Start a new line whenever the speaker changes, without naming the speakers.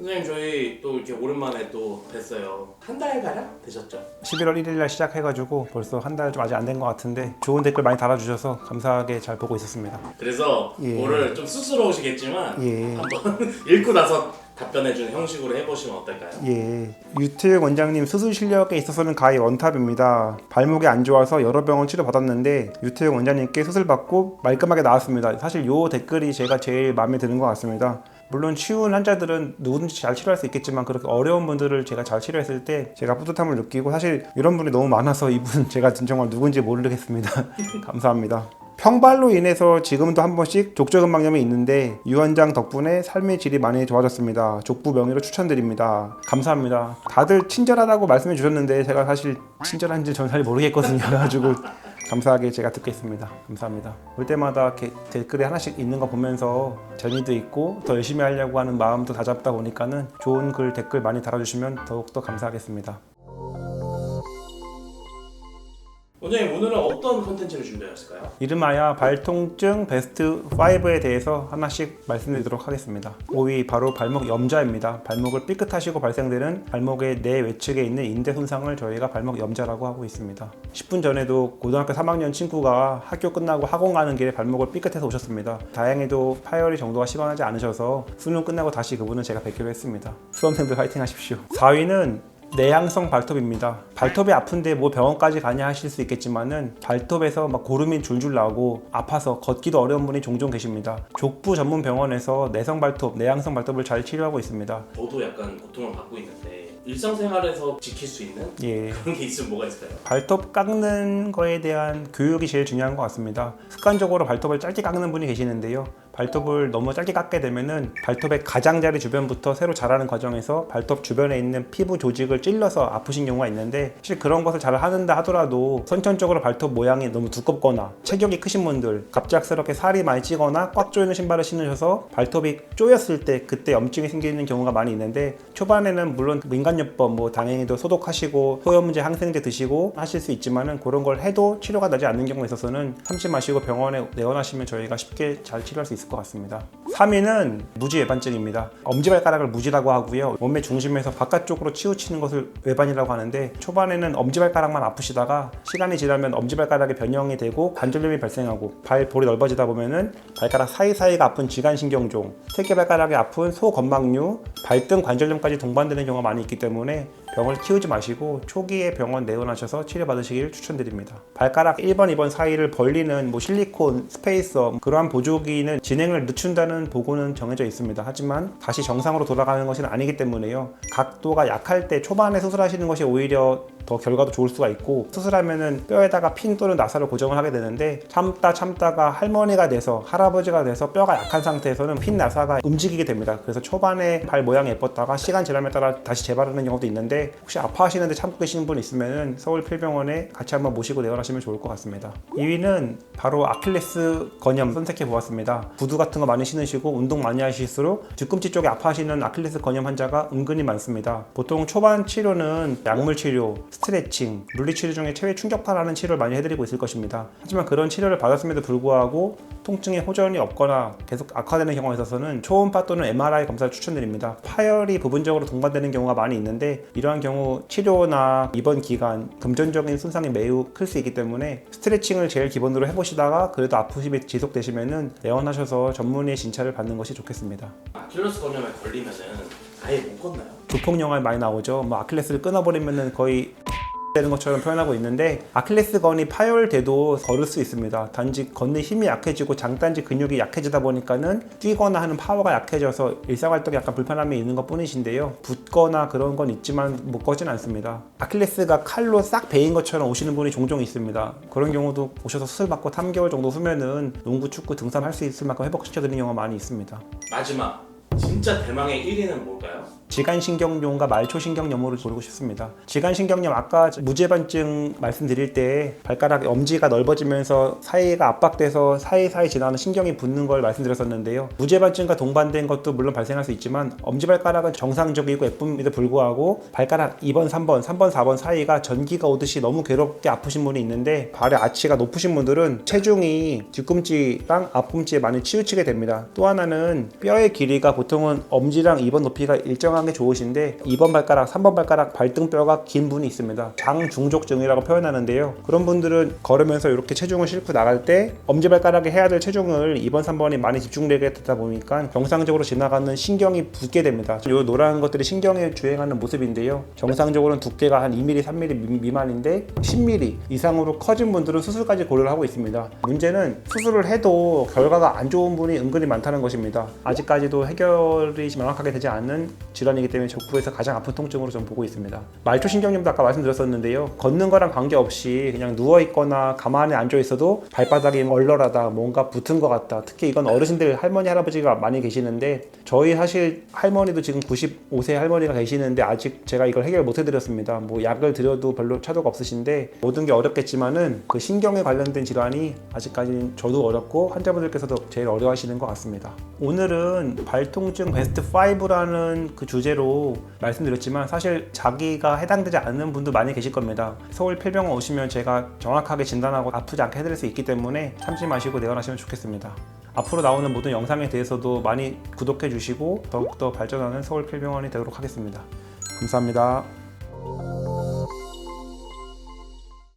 선생님 저희 또 이렇게 오랜만에 또 뵀어요. 한 달 가량 되셨죠?
11월 1일 날 시작해가지고 벌써 한 달 좀 아직 안 된 것 같은데 좋은 댓글 많이 달아주셔서 감사하게 잘 보고 있었습니다.
그래서
예.
오늘 좀 쑥스러우시겠지만
예.
한번 읽고 나서 답변해주는 형식으로 해보시면 어떨까요?
예, 유태혁 원장님 수술 실력에 있어서는 가히 원탑입니다. 발목이 안 좋아서 여러 병원 치료 받았는데 유태혁 원장님께 수술 받고 말끔하게 나왔습니다. 사실 요 댓글이 제가 제일 마음에 드는 것 같습니다. 물론 쉬운 환자들은 누구든지 잘 치료할 수 있겠지만 그렇게 어려운 분들을 제가 잘 치료했을 때 제가 뿌듯함을 느끼고 사실 이런 분이 너무 많아서 이분 제가 정말 누군지 모르겠습니다. 감사합니다. 평발로 인해서 지금도 한 번씩 족저근막염이 있는데 유 원장 덕분에 삶의 질이 많이 좋아졌습니다. 족부 명의로 추천드립니다. 감사합니다. 다들 친절하다고 말씀해 주셨는데 제가 사실 친절한지 전 잘 모르겠거든요. 그래가지고 감사하게 제가 듣겠습니다. 감사합니다. 볼 때마다 댓글에 하나씩 있는 거 보면서 재미도 있고 더 열심히 하려고 하는 마음도 다잡다 보니까는 좋은 글 댓글 많이 달아주시면 더욱더 감사하겠습니다.
원장님 오늘은 어떤 컨텐츠를 준비하셨을까요?
이름하여 발통증 베스트 5에 대해서 하나씩 말씀드리도록 하겠습니다. 5위 바로 발목 염좌입니다. 발목을 삐끗하시고 발생되는 발목의 내 외측에 있는 인대 손상을 저희가 발목 염좌라고 하고 있습니다. 10분 전에도 고등학교 3학년 친구가 학교 끝나고 학원 가는 길에 발목을 삐끗해서 오셨습니다. 다행히도 파열이 정도가 심하지 않으셔서 수능 끝나고 다시 그분은 제가 뵙기로 했습니다. 수험생들 화이팅 하십시오. 4위는 내향성 발톱입니다. 발톱이 아픈데 뭐 병원까지 가냐 하실 수 있겠지만은 발톱에서 막 고름이 줄줄 나고 아파서 걷기도 어려운 분이 종종 계십니다. 족부 전문 병원에서 내성 발톱, 내향성 발톱을 잘 치료하고 있습니다.
저도 약간 고통을 받고 있는데 일상생활에서 지킬 수 있는
예.
그런 게 있으면 뭐가 있을까요?
발톱 깎는 거에 대한 교육이 제일 중요한 것 같습니다. 습관적으로 발톱을 짧게 깎는 분이 계시는데요. 발톱을 너무 짧게 깎게 되면은 발톱의 가장자리 주변부터 새로 자라는 과정에서 발톱 주변에 있는 피부 조직을 찔러서 아프신 경우가 있는데 사실 그런 것을 잘 하는다 하더라도 선천적으로 발톱 모양이 너무 두껍거나 체격이 크신 분들 갑작스럽게 살이 많이 찌거나 꽉 조이는 신발을 신으셔서 발톱이 쪼였을 때 그때 염증이 생기는 경우가 많이 있는데 초반에는 물론 민간요법 뭐 당연히도 소독하시고 소염제 항생제 드시고 하실 수 있지만은 그런 걸 해도 치료가 나지 않는 경우에 있어서는 참지 마시고 병원에 내원하시면 저희가 쉽게 잘 치료할 수 있을 것 같습니다. 3위는 무지 외반증입니다. 엄지발가락을 무지라고 하고요. 몸의 중심에서 바깥쪽으로 치우치는 것을 외반이라고 하는데 초반에는 엄지발가락만 아프시다가 시간이 지나면 엄지발가락이 변형이 되고 관절염이 발생하고 발 볼이 넓어지다 보면은 발가락 사이사이가 아픈 지간신경종, 새끼발가락이 아픈 소건막류, 발등 관절염까지 동반되는 경우가 많이 있기 때문에 병을 키우지 마시고 초기에 병원 내원하셔서 치료받으시길 추천드립니다. 발가락 1번, 2번 사이를 벌리는 뭐 실리콘, 스페이서 그러한 보조기는 진행을 늦춘다는 보고는 정해져 있습니다. 하지만 다시 정상으로 돌아가는 것은 아니기 때문에요. 각도가 약할 때 초반에 수술하시는 것이 오히려 더 결과도 좋을 수가 있고 수술하면은 뼈에다가 핀 또는 나사를 고정을 하게 되는데 참다 참다가 할머니가 돼서 할아버지가 돼서 뼈가 약한 상태에서는 핀 나사가 움직이게 됩니다. 그래서 초반에 발 모양이 예뻤다가 시간 지남에 따라 다시 재발하는 경우도 있는데 혹시 아파하시는데 참고 계시는 분 있으면은 서울 필병원에 같이 한번 모시고 내원하시면 좋을 것 같습니다. 2위는 바로 아킬레스 건염 선택해 보았습니다. 구두 같은 거 많이 신으시고 운동 많이 하실수록 뒤꿈치 쪽에 아파하시는 아킬레스 건염 환자가 은근히 많습니다. 보통 초반 치료는 약물 치료, 스트레칭, 물리치료 중에 체외 충격파라는 치료를 많이 해드리고 있을 것입니다. 하지만 그런 치료를 받았음에도 불구하고 통증에 호전이 없거나 계속 악화되는 경우에 있어서는 초음파 또는 MRI 검사를 추천드립니다. 파열이 부분적으로 동반되는 경우가 많이 있는데 이러한 경우 치료나 입원 기간, 금전적인 손상이 매우 클 수 있기 때문에 스트레칭을 제일 기본으로 해보시다가 그래도 아프심이 지속되시면은 내원하셔서 전문의의 진찰을 받는 것이 좋겠습니다.
아킬레스 건염에 걸리면은 아예 못 걷나요?
조폭 영화에 많이 나오죠. 뭐 아킬레스를 끊어버리면은 거의 되는 것처럼 표현하고 있는데 아킬레스건이 파열돼도 걸을 수 있습니다. 단지 걷는 힘이 약해지고 장단지 근육이 약해지다 보니까는 뛰거나 하는 파워가 약해져서 일상활동에 약간 불편함이 있는 것 뿐이신데요. 붓거나 그런 건 있지만 못 걷진 않습니다. 아킬레스가 칼로 싹 베인 것처럼 오시는 분이 종종 있습니다. 그런 경우도 오셔서 수술 받고 3개월 정도 후면은 농구, 축구, 등산 할 수 있을 만큼 회복시켜드리는 경우가 많이 있습니다.
마지막 진짜 대망의 1위는 뭘까요?
지간신경염과 말초신경염으로 고르고 싶습니다. 지간신경염 아까 무죄반증 말씀드릴 때 발가락 엄지가 넓어지면서 사이가 압박돼서 사이사이 지나는 신경이 붙는 걸 말씀드렸었는데요. 무죄반증과 동반된 것도 물론 발생할 수 있지만 엄지발가락은 정상적이고 예쁨에도 불구하고 발가락 2번, 3번, 3번, 4번 사이가 전기가 오듯이 너무 괴롭게 아프신 분이 있는데 발의 아치가 높으신 분들은 체중이 뒤꿈치랑 앞꿈치에 많이 치우치게 됩니다. 또 하나는 뼈의 길이가 보통 보통은 엄지랑 2번 높이가 일정한 게 좋으신데 2번 발가락, 3번 발가락 발등뼈가 긴 분이 있습니다. 장중족증이라고 표현하는데요. 그런 분들은 걸으면서 이렇게 체중을 싣고 나갈 때 엄지 발가락에 해야 될 체중을 2번, 3번이 많이 집중되게 되다 보니까 정상적으로 지나가는 신경이 붓게 됩니다. 이 노란 것들이 신경에 주행하는 모습인데요. 정상적으로는 두께가 한 2mm, 3mm 미- 미만인데 10mm 이상으로 커진 분들은 수술까지 고려를 하고 있습니다. 문제는 수술을 해도 결과가 안 좋은 분이 은근히 많다는 것입니다. 아직까지도 해결 이 명확하게 되지 않는 질환이기 때문에 족부에서 가장 아픈 통증으로 좀 보고 있습니다. 말초신경염도 아까 말씀드렸었는데요. 걷는 거랑 관계없이 그냥 누워 있거나 가만히 앉아 있어도 발바닥이 얼얼하다, 뭔가 붙은 것 같다. 특히 이건 어르신들 할머니 할아버지가 많이 계시는데 저희 사실 할머니도 지금 95세 할머니가 계시는데 아직 제가 이걸 해결 못 해드렸습니다. 뭐 약을 드려도 별로 차도가 없으신데 모든 게 어렵겠지만은 그 신경에 관련된 질환이 아직까지 저도 어렵고 환자분들께서도 제일 어려워하시는 것 같습니다. 오늘은 발 통증 베스트 5라는 그 주제로 말씀드렸지만 사실 자기가 해당되지 않는 분도 많이 계실 겁니다. 서울 폐병원 오시면 제가 정확하게 진단하고 아프지 않게 해드릴 수 있기 때문에 참지 마시고 내원하시면 좋겠습니다. 앞으로 나오는 모든 영상에 대해서도 많이 구독해 주시고 더욱더 발전하는 서울 폐병원이 되도록 하겠습니다. 감사합니다.